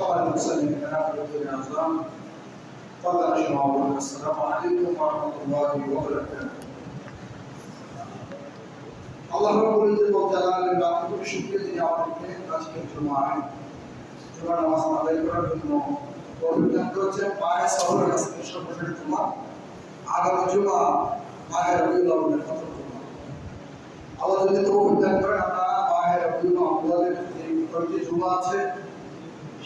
شرع المسلمين الدين الأعظام قال رحمه الله السلام عليكم ورحمة الله وبركاته আল্লাহ রাব্বুল ইজ্জত ওয়া জালালের লাখো শুকরিয়া যিনি আমাদেরকে আজকের জুমায় জুমার নামাজ আদায় করার জন্য তৌফিক করেছেন পায়ে সহর আজকে সর্বশেষ জুমা আগামী জুমা মাহে রবিউল আউয়ালের প্রথম জুমা আল্লাহ যদি তৌফিক দান করেন আমরা মাহে রবিউল আউয়ালের যে কয়টি জুমা আছে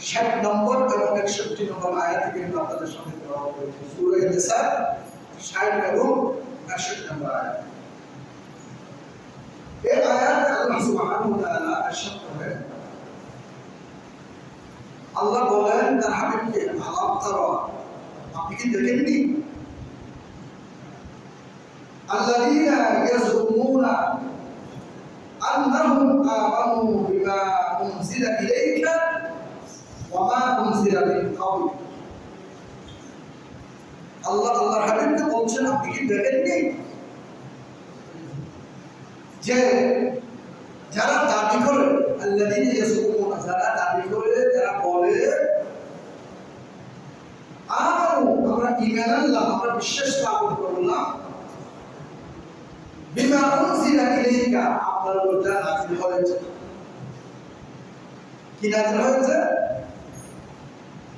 ষাট নম্বর এবং একষট্টি নম্বর আয়াত থেকে কিন্তু আপনাদের সামনে দেওয়া হয়েছে সুরে নিসা ষাট এবং একষট্টি নম্বর আয়াত এই আয়াত আল্লাহ সুবহানাহু ওয়া তাআলা ইরশাদ করেন আল্লাহ বলেন তার হাবিবকে আলাপ তারা আপনি কি দেখেননি الذين يزعمون أنهم آمنوا بما أنزل إليك ওমা উনজিরা মিন কাউম আল্লাহ আল্লাহ হাবিবকে বলছেন, আপনি কি দেখেননি? যে যারা দাবি করে আল্লাদিন ইয়াসুকুনা যারা দাবি করে, যারা বলে আমরা ইমান আল্লাহ আমরা বিশ্বাস স্থাপন করলাম, বিমা উনজিলা ইলাইকা, আপনার উপর যা হয়েছে। কি নাযিল হয়েছে?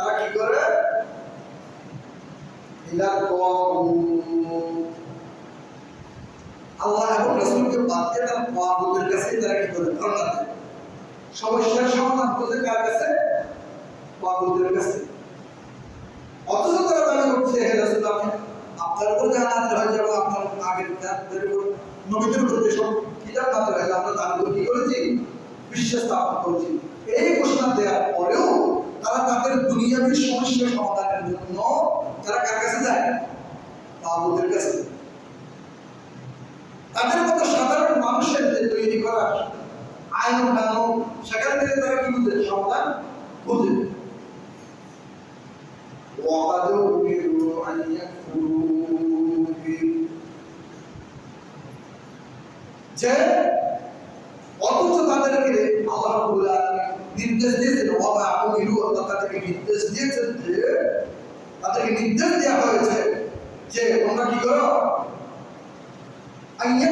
তারা কি করে? আল্লাহ রসুলকে বাদ দিয়ে কাছে তারা কি করে? দেয়। সমস্যার সমাধান করতে কার কাছে? কাছে। অথচ তারা করছে হে রসুল, আপনি আপনার উপর যা নাজিল হয়ে আপনার আগের জাতিদের উপর, নবীদের উপর কিতাব নাজিল আমরা তার উপর কি করেছি? বিশ্বাস স্থাপন করেছি। এই ঘোষণা দেওয়ার পরেও তারা তাদের দুনিয়াবী সমস্যা সমাধানের জন্য তারা কার কাছে যায় তাদের কাছে তাদের মতো সাধারণ মানুষের যে তৈরি করা আইন কানুন সেখান থেকে তারা কি বুঝে সমাধান বুঝে وقد أمروا أن يكفروا به যে অথচ তাদেরকে আল্লাহ রাব্বুল আলামিন নির্দেশ দিয়েছেন ওয়া উমিরু অর্থাৎ তাদেরকে নির্দেশ দিয়েছেন যে, তাদেরকে নির্দেশ দেওয়া হয়েছে যে, তোমরা কি করো?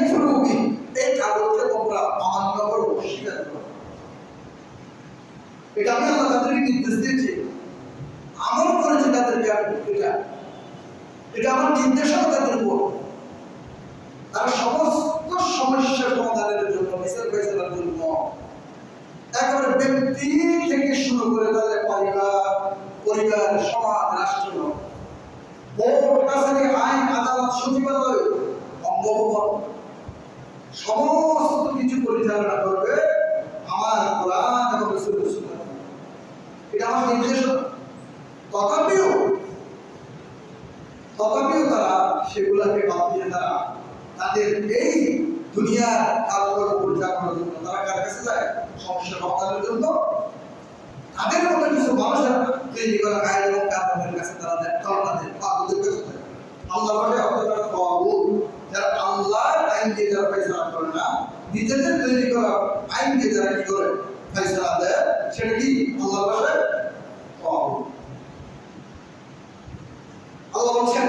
ফুরুবি এই তোমরা অমান্য করো, অস্বীকার করো। এটা আমি তাদেরকে নির্দেশ দিয়েছি। আমল করেছে তাদেরকে আমি, এটা। এটা আমার নির্দেশনা তাদের উপর। তার সমস্ত সমস্যা সমাধানের জন্য জন্য একেবারে ব্যক্তি থেকে শুরু করে তাদের পরিবার পরিবার, সমাজ, রাষ্ট্র। কাছারি আইন, আদালত, সচিবালয়, অঙ্গভবন। সমস্ত কিছু পরিচালনা করবে আমার কোরআন এবং এটা আমার নির্দেশনা। তথাপিও তথাপিও তারা সেগুলাকে বাদ দিয়ে তারা তাদের এই দুনিয়ার কাজকর্ম পরিচালনার জন্য তারা কার কাছে যায়? সমস্যা সমাধানের জন্য। তাদের মতো কিছু মানুষের তৈরি করা গায়ে এবং কাপড়ের কাছে তারা তলনা দেয় পাগলদের কাছে দেয় আল্লাহ বলে পারে পাগল যারা আল্লাহর আইন দিয়ে যারা ফেসলা করে না, নিজেদের তৈরি করা আইন দিয়ে যারা কি করে ফেসলা দেয়, সেটা কি আল্লাহ বলে পাগল আল্লাহ বলছেন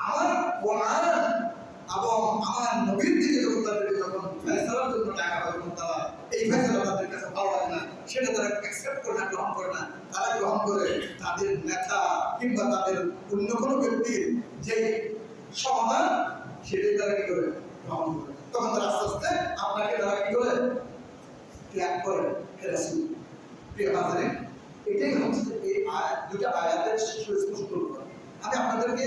আমার কোরআন এবং আমার নবীর দিকে যখন তাদেরকে যখন ফেসলার জন্য টাকা হয় তারা এই ফেসলা তাদের কাছে ভালো লাগে না, সেটা তারা অ্যাকসেপ্ট করে না, গ্রহণ করে না। তারা গ্রহণ করে তাদের নেতা কিংবা তাদের অন্য কোনো ব্যক্তির যে সমাধান, সেটাই তারা কি করে? গ্রহণ করে। তখন তারা আস্তে আস্তে আপনাকে তারা কি করে? ত্যাগ করে ফেরাসি প্রিয় হাজারে এটাই হচ্ছে এই দুটা আয়াতের সুস্পষ্ট আমি আপনাদেরকে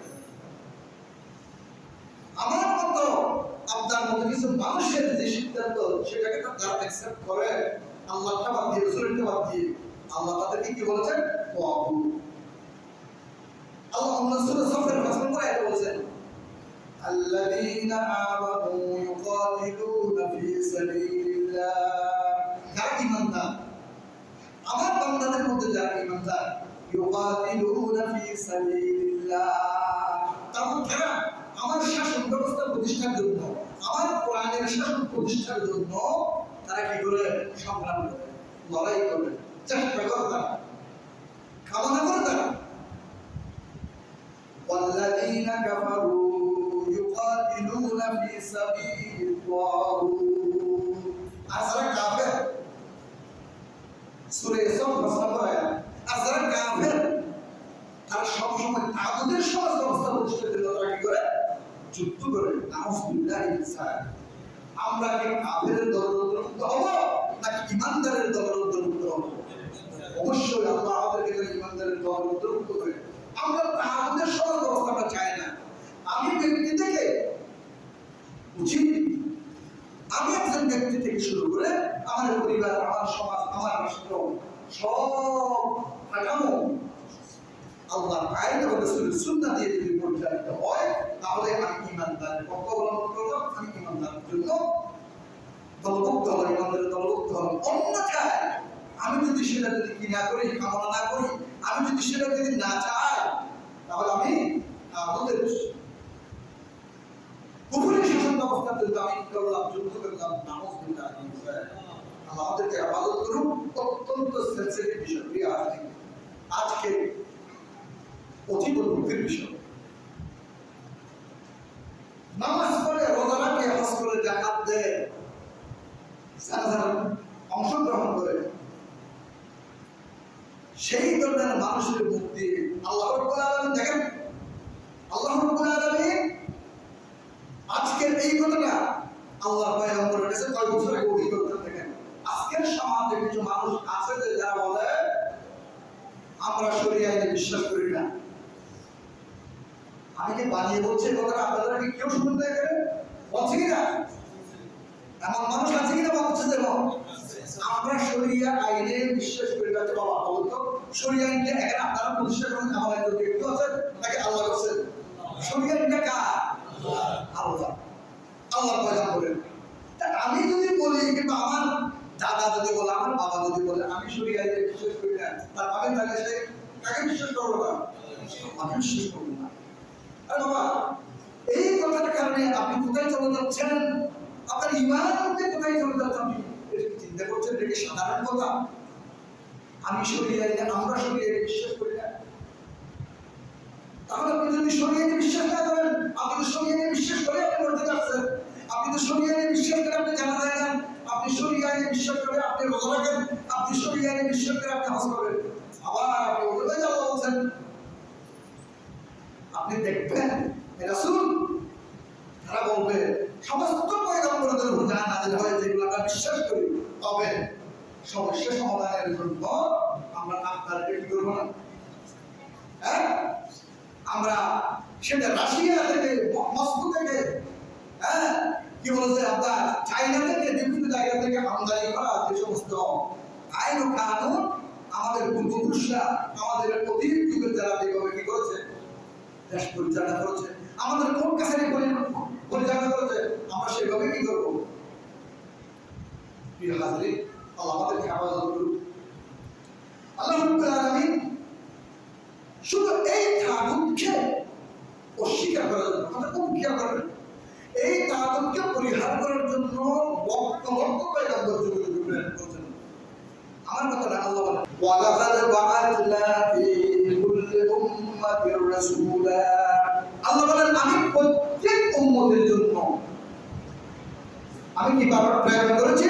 আমার মতো আপনার মতো কিছু মানুষের যে সিদ্ধান্ত সেটাকে তো যারা অ্যাকসেপ্ট করে আল্লাহটা বাদ দিয়ে রসুলটা বাদ দিয়ে আল্লাহ তাদেরকে কি বলেছেন ওয়াবু আল্লাহ অন্য সূরা সফের ভাষণ করে এটা বলেছেন الذين آمنوا يقاتلون في سبيل الله যারা ঈমানদার আমার বান্দাদের মধ্যে যারা ঈমানদার ইউকাতিলুনা ফি সাবিলিল্লাহ তারা আমার শাসন ব্যবস্থা প্রতিষ্ঠার জন্য আমার কোরআনের শাসন প্রতিষ্ঠার জন্য তারা কি করে সংগ্রাম করে লড়াই করে চেষ্টা করে তারা কামনা করে তারা والذين كفروا يقاتلون في سبيل الطاغوت আমরা কি কাফেরের দলের অন্তর্ভুক্ত হব নাকি ইমানদারের দলের অন্তর্ভুক্ত হব অবশ্যই আল্লাহ আমাদেরকে যেন ইমানদারের দলের অন্তর্ভুক্ত করে আমরা তাদের সমাজ ব্যবস্থাটা চাই না আমি ব্যক্তি থেকে উচিত আমি একজন ব্যক্তি থেকে শুরু করে আমার পরিবার আমার সমাজ আমার রাষ্ট্র সব কাঠামো আল্লাহ আইন এবং রসুলের সুন্নাহ দিয়ে যদি পরিচালিত হয় তাহলে আমি ইমানদারের পক্ষ অবলম্বন করলাম আমি ইমানদারের জন্য দলভুক্ত হলাম ইমানদারের দলভুক্ত হলাম অন্যথায় আমি যদি সেটা যদি কি না করি, কামনা না করি, আমি যদি সেটা যদি না চাই, তাহলে আমি শাসন কিন্তু আমি করলাম, যুদ্ধ করলাম আমাদেরকে আবাদত অত্যন্ত সেন্সিটিভ বিষয় প্রিয় আজকে দুঃখের বিষয়। নামাজ হজ করে জাকাত দেয় অংশগ্রহণ করে সেই ধরনের মানুষের দিয়ে আল্লাহ দেখেন। আল্লাহ আজকের এই ঘটনা আল্লাহ আজকের সমাজে কিছু মানুষ আছে যে যারা বলে, আমরা বিশ্বাস করি না। আমি কি বানিয়ে বলছি কথাটা? আপনারা কি কেউ শুনতে গেলে বলছে কি না এমন মানুষ আছে কিনা? বলছে যে আমরা শরিয়া আইনে বিশ্বাস করি না যে বাবা বলতো শরিয়া আইনকে এখানে আপনারা প্রতিষ্ঠা করেন, আমার একজন ব্যক্তি আছে, নাকি আল্লাহ করছেন? শরিয়া আইনটা কার? আল্লাহ। আল্লাহ পয়দা করেন তা আমি যদি বলি কিংবা আমার দাদা যদি বলে, আমার বাবা যদি বলে, আমি শরিয়া আইনে বিশ্বাস করি না, তার আমি তাহলে সে কাকে বিশ্বাস করব না? আমি বিশ্বাস করব না। আরে বাবা, এই কথাটার কারণে আপনি কোথায় চলে যাচ্ছেন? আপনার ইমানকে কোথায় চলে যাচ্ছেন আপনি? চিন্তা করছেন এটা সাধারণ কথা? আমি আমরা বিশ্বাস করি না। তাহলে আপনি যদি বিশ্বাস না করেন, আপনি তো বিশ্বাস করে আপনি আপনি তো বিশ্বাস করে আপনি জানা যায় না। আপনি বিশ্বাস করে আপনি রোজা রাখেন। আপনি বিশ্বাস করে আপনি হজ করেন আবার আপনি বলছেন। আপনি দেখবেন রাসূল, তারা বলবে, সমস্ত হয়, যেগুলো আমরা বিশ্বাস করি তবে সমস্যা সমাধানের জন্য আমরা আপনাদেরকে কি করব না। হ্যাঁ? আমরা সেটা রাশিয়া থেকে, মস্কো থেকে হ্যাঁ? কি বলেছে আপনার? চাইনা থেকে, বিভিন্ন জায়গা থেকে আমদানি করা যে সমস্ত আইন ও কানুন আমাদের পূর্বপুরুষরা, আমাদের অতীত যুগের যারা যেভাবে কি করেছে, দেশ পরিচালনা করেছে, আমাদের কোন কাছারি পরিচালনা করেছে, আমরা সেভাবে কি করব? প্রিয় হাজরিন আল্লাহ আমাদেরকে শুধু এই তাগুতকে অস্বীকার করার জন্য কথা খুব খেয়াল করবেন এই তাগুতকে পরিহার করার জন্য বক্ত বক্ত পয়গম্বর যুগে যুগে আমার কথা না, আল্লাহ বলেন, ওয়ালাকাদ বাআতনা ফি কুল্লি উম্মাতির রাসূলা। আল্লাহ বলেন, আমি প্রত্যেক উম্মতের জন্য, আমি কি বারবার প্রেরণ করেছি?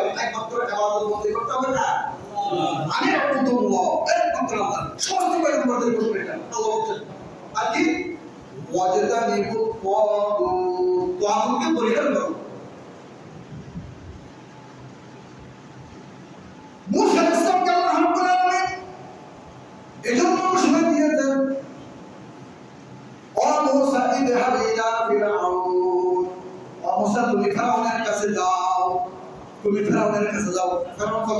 আমি আবুদুল্লাহ একমাত্র আল্লাহ সমস্ত পয়গম্বরদের ঘোষণা এটা। আল্লাহ বলছেন আর করো। তুমি ফেরাউনের কাছে যাও। তুমি ফেরাউনের কাছে যাও। ফেরাউন কত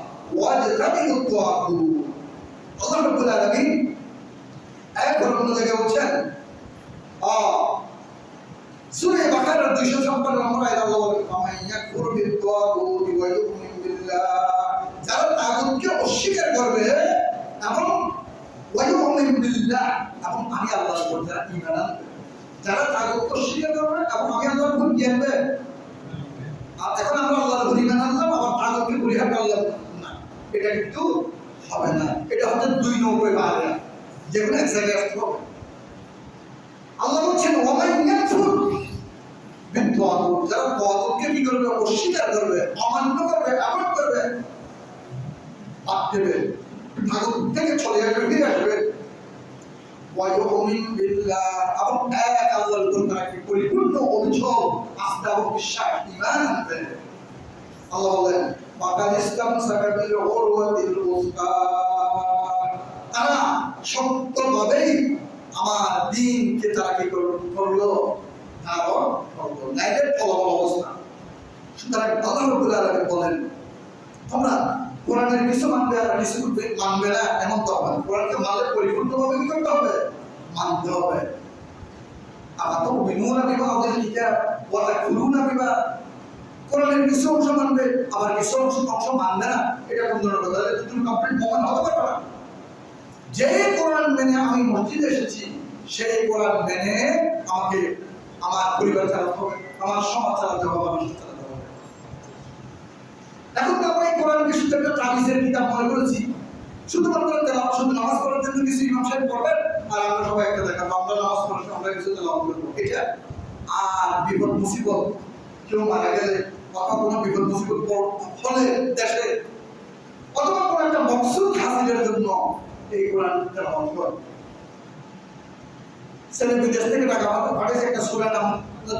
ওয়াজতাবিউ তাগুত আল্লাহ রাব্বুল আলামিন এক অন্য জায়গায় বলছেন আ সূরা বাকারা 256 নম্বর আয়াত আল্লাহ বলেন যারা তাগুতকে অস্বীকার করবে এবং ওয়া ইউমিন বিল্লাহ আমি আল্লাহর উপর যারা ঈমান যারা তাগুতকে অস্বীকার করবে এবং আমি আল্লাহর উপর আনবে আর এখন আমরা আল্লাহর উপর ঈমান আনলাম আবার তাগুতকে পরিহার করলাম না এটা কিন্তু হবে না। এটা হচ্ছে দুই নব্বই পারে যে কোনো এক জায়গায় আসতে হবে। আল্লাহ বলছেন অস্বীকার করবে, অমান্য করবে এমন করবে, বাদ দেবে। ঠাকুর থেকে চলে আসবে, ফিরে আসবে। পরিপূর্ণ অবিচল আস্থা এবং বিশ্বাস, ঈমান আনবে? আল্লাহ বলেন মাকান ইসলাম সাকাবিল তারা শক্তভাবেই আমার দিনকে তারা কি করল? ধারণ না, এমন তো হবে। কোরআনকে পরিপূর্ণভাবে কি করতে হবে? মানতে হবে। আবার তো বিনুনা বিবাহ কিতাব বিবাহ। কোরআনের কিছু অংশ মানবে, আবার কিছু অংশ অংশ মানবে না, এটা কোন ধরনের কথা? তুমি কমপ্লিট প্রমাণ হতে পারবে না। যে কোরআন মেনে আমি মসজিদে এসেছি, সেই কোরআন মেনে আমাকে আমার পরিবার চালাতে হবে, আমার সমাজ চালাতে হবে, আমার রাষ্ট্র চালাতে হবে। এখন তো আমরা এই কোরআনকে শুধু একটা তাবিজের কিতাব মনে করেছি। শুধুমাত্র তেলাওয়াত শুধু নামাজ পড়ার জন্য কিছু ইমাম সাহেব পড়বেন আর আমরা সবাই একটা দেখাবো আমরা নামাজ পড়ার আমরা কিছু তেলাওয়াত করব। এটা আর বিপদ মুসিবত। কেউ মারা গেলে অথবা কোনো বিপদ মুসিবত হলে দেশে অথবা কোনো একটা মকসুদ হাসিলের জন্য এই কোরআন তেলাওয়াত করে ছেলে বিদেশ থেকে টাকা পাঠিয়েছে একটা সুরা নাম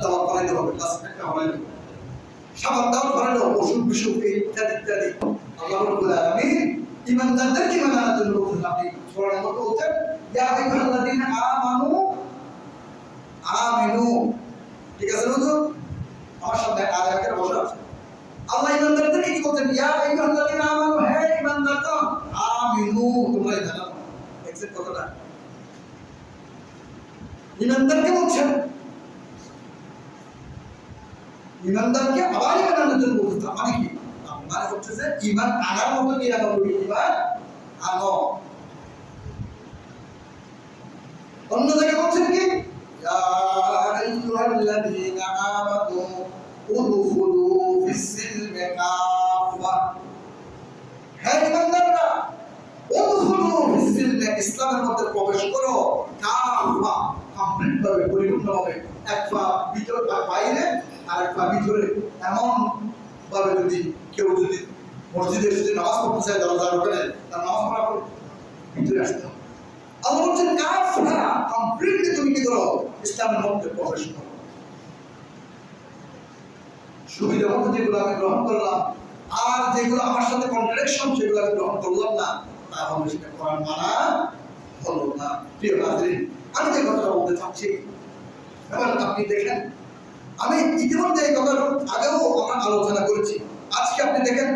দাওয়া করাইতে হবে ক্লাস একটা হরাইতে হবে সাবান দাওয়া করানো অসুখ বিসুখ ইত্যাদি ইত্যাদি। আল্লাহ রাব্বুল আলামিন ইমানদারদেরকে ইমান আনার জন্য বলছেন, আপনি সূরার মধ্যে বলছেন, ইয়া আইয়ুহাল্লাযীনা আমানু, আমিনু। ঠিক আছে হুজুর আমার সামনে আয়াতের বসা আছে। আল্লাহ ইমানদারদেরকে কি বলছেন? ইয়া মানে কি? মানে হচ্ছে যে অন্য জায়গায় বলছেন কি ইয়া আইয়ুহাল্লাযীনা আমানু উদখুলু ফিস-সিলমি কাফা হে ইমানদাররা উদখুলু ফিস-সিলমি ইসলামের মধ্যে প্রবেশ করো কাফা কমপ্লিট ভাবে পরিপূর্ণ ভাবে এক পা ভিতর বাইরে আর ভিতরে। এমন ভাবে যদি কেউ যদি মসজিদে যদি নামাজ পড়তে চায় দরজার তার নামাজ পড়া ভিতরে আসতে হবে। আল্লাহ বলছেন, কাফা কমপ্লিটলি তুমি কি করো? ইসলামের মধ্যে প্রবেশ করো। সুবিধা মতো যেগুলো আমি গ্রহণ করলাম, আর যেগুলো আমার সাথে কন্ট্রাডিকশন সেগুলো আমি গ্রহণ করলাম না। তাহলে সেটা কোরআন মানা হলো না প্রিয় নাজরিন আমি যে কথাটা বলতে চাচ্ছি এবার আপনি দেখেন আমি ইতিমধ্যে এই কথার আগেও আমরা আলোচনা করেছি আজকে আপনি দেখেন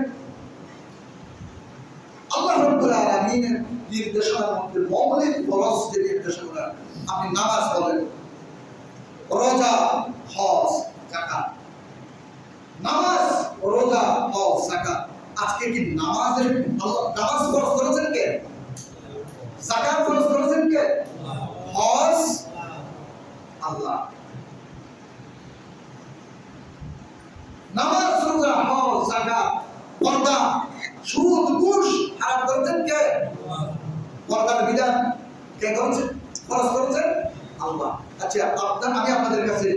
আল্লাহ রব্বুল আলামিনের নির্দেশনার মধ্যে মৌলিক ফরজ যে নির্দেশনা আপনি নামাজ বলেন রোজা হজ যাকাত নামাজ আজকে কি নামাজের নামাজ ফরজ করেছেন কে যাকাত ফরজ করেছেন কে হজ আল্লাহ নামাজ রোজা হজ যাকাত পর্দা সুদ ঘুষ হারাম করেছেন কে পর্দার বিধান কে করেছেন খরচ করেছেন আল্লাহ আচ্ছা আপনার আমি আপনাদের কাছে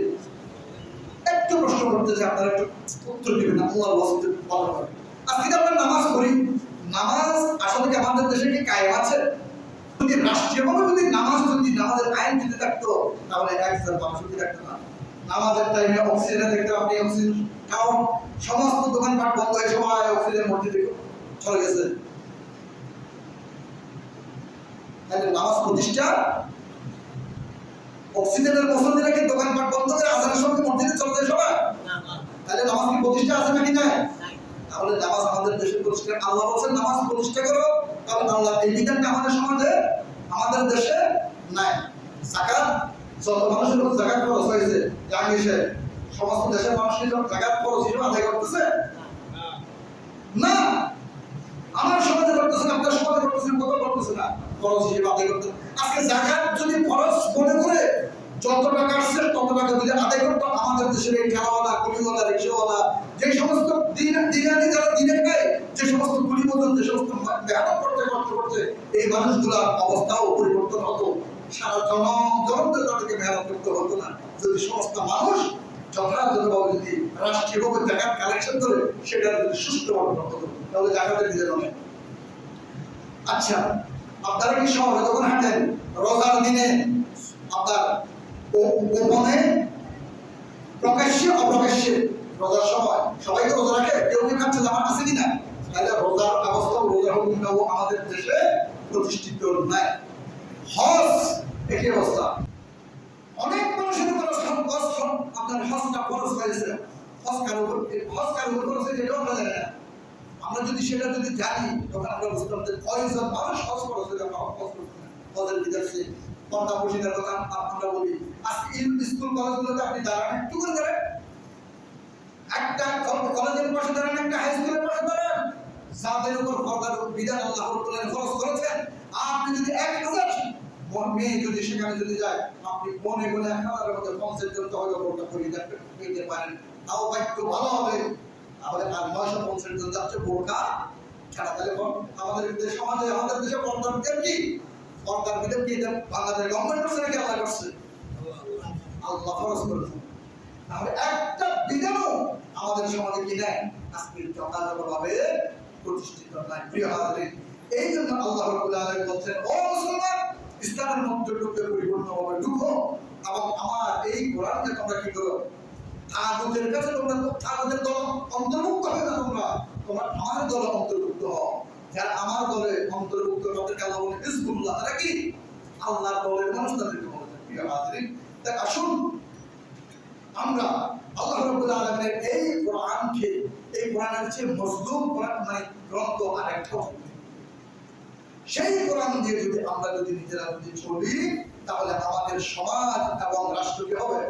করতে যে আপনারা একটু উত্তর দিবেন না আল্লাহ ওয়াসিতে ভালো করে আজকে যে আমরা নামাজ পড়ি নামাজ আসলে কি আমাদের দেশে কি কায়েম আছে যদি রাষ্ট্রীয়ভাবে যদি নামাজ যদি নামাজের আইন যদি থাকতো তাহলে একজন মানুষ যদি থাকতো না নামাজের টাইমে অক্সিজেনে দেখতে আপনি অক্সিজেন কারণ সমস্ত দোকানপাট বন্ধ হয়ে সবাই অক্সিজেন মসজিদে চলে গেছে। তাহলে নামাজ প্রতিষ্ঠা অক্সিজেনের পছন্দ রেখে দোকানপাট বন্ধ করে আজানের সঙ্গে মসজিদে চলে যায় সবাই? তাহলে নামাজ কি প্রতিষ্ঠা আছে নাকি নাই? তাহলে নামাজ আমাদের দেশে প্রতিষ্ঠা আল্লাহ বলছেন নামাজ প্রতিষ্ঠা করো তাহলে আল্লাহ এই বিধানটা আমাদের সমাজে আমাদের দেশে নাই। জাকাত যত মানুষের জাকাত খরচ হয়েছে জানিয়েছে সমস্ত দেশের মানুষের জাকাত খরচ হিসেবে আদায় করতেছে না, আমার সমাজে করতেছে না, আপনার সমাজে করতেছে কত করতেছে না। খরচ হিসেবে আদায় করতে আজকে জাকাত যদি খরচ মনে করে যত টাকা আসছে, তত টাকা যদি আদায় করতো আমাদের দেশের এই ঠেলাওয়ালা কুলিওয়ালা রিক্সাওয়ালা, যে সমস্ত দিন, দিনানি যারা দিনে খায় যে সমস্ত কুলি যে সমস্ত মেহনত করতে, কষ্ট করছে এই মানুষগুলোর অবস্থাও পরিবর্তন হতো। সারা জনম জনমদের তাদেরকে মেহনত করতে হতো না। যদি সমস্ত মানুষ যথাযথভাবে যদি রাষ্ট্রীয়ভাবে কালেকশন করে সেটা যদি হতো তাহলে আচ্ছা আপনারা কি যখন হাঁটেন, রোজার দিনে আপনার গোপনে প্রকাশ্যে, অপ্রকাশ্যে রোজার সময় সবাই তো রোজা রাখে? কেউ কি খাচ্ছে জামাত আছে কিনা? তাহলে রোজার ব্যবস্থা রোজার আমাদের দেশে প্রতিষ্ঠিত নাই। হজ একই অবস্থা। অনেক মানুষের হজ- আপনার হজটা খরচ হয়েছে। আমরা যদি সেটা যদি জানি, তখন আমরা বুঝতাম যে কয়জন মানুষ হজ খরচ হয়ে আমরা হজ হজের বিদেশে কথা আমরা বলি। আজকে স্কুল কলেজগুলোতে আপনি দাঁড়ান, একটু করে দাঁড়ান। একটা কলেজের পাশে দাঁড়ান, একটা হাই স্কুলের পাশে দাঁড়ান। যাদের উপর পর্দার বিধান আল্লাহ করেছেন, আপনি যদি এক হাজার মেয়ে যদি সেখানে যদি যায়, আপনি মনে মনে হাজারের মধ্যে দেখতে পারেন। তাও বাক্য ভালো হবে। আমাদের আর নয়শো পঞ্চাশ জন যাচ্ছে বোরকা তাহলে আমাদের সমাজে আমাদের দেশে পর্দার কি? পর্দার কি? গভর্নমেন্ট নাকি আল্লাহ করছে? আল্লাহ খরচ করেছে তাহলে একটা বিধানও আমাদের সমাজে কি নাই? আজকে যথাযথভাবে প্রতিষ্ঠিত নাই। প্রিয় হাজারিন এই জন্য আল্লাহ রাব্বুল আলামিন বলছেন, ও মুসলমান ইসলামের মধ্যে ঢুকে পরিপূর্ণভাবে ঢুকো এবং আমার এই কোরআনকে তোমরা কি করো? তাগুতের কাছে তোমরা তাগুতের দল অন্তর্ভুক্ত হবে না তোমরা। তোমরা আমার দলে অন্তর্ভুক্ত হও। যারা আমার দলে অন্তর্ভুক্ত তাদেরকে আল্লাহ বলে হিজবুল্লাহ, তারা কি? আল্লাহর দলের মানুষ তাদেরকে বলে তাই আসুন, আমরা আল্লাহ রাব্বুল আলামিনের এই কোরআনকে এই কোরআনের চেয়ে মজলুম কোরআন মানে গ্রন্থ আর একটা সেই কোরআন দিয়ে যদি আমরা যদি নিজেরা যদি চলি, তাহলে আমাদের সমাজ এবং রাষ্ট্র কি হবে?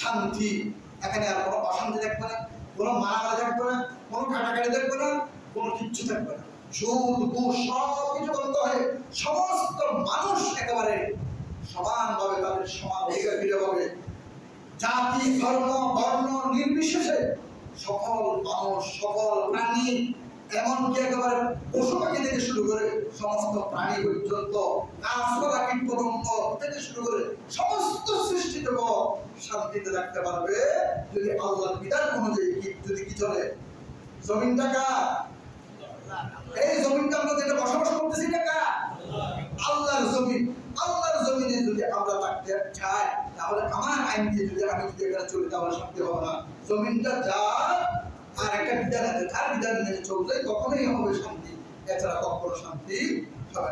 শান্তি। এখানে আর কোনো অশান্তি থাকবে না, কোনো মারামারি থাকবে না, কোনো কাটাকাটি থাকবে না, কোনো কিচ্ছু থাকবে না। সব কিছু বন্ধ হয়ে সমস্ত মানুষ একেবারে সমানভাবে তাদের সমান অধিকার ফিরে জাতি, ধর্ম, বর্ণ, নির্বিশেষে সকল মানুষ, সকল প্রাণী এমনকি একেবারে পশু পাখি থেকে শুরু করে সমস্ত প্রাণী পর্যন্ত গাছপালা কীট পতঙ্গ থেকে শুরু করে সমস্ত সৃষ্টিত শান্তিতে রাখতে পারবে যদি আল্লাহর বিধান অনুযায়ী যদি কি চলে। জমিনটা কার? এই জমিনটা আমরা যেটা বসবাস করতেছি না আল্লাহর জমিন। আল্লাহর জমিনে যদি আমরা থাকতে চাই, তাহলে আমার আইন দিয়ে যদি আমি যদি এখানে চলে তাহলে শান্তি হবে না। জমিনটা যার আর একটা বিধান আছে, তার বিধান মেনে চললে তখনই হবে শান্তি, এছাড়া কখনো শান্তি হবে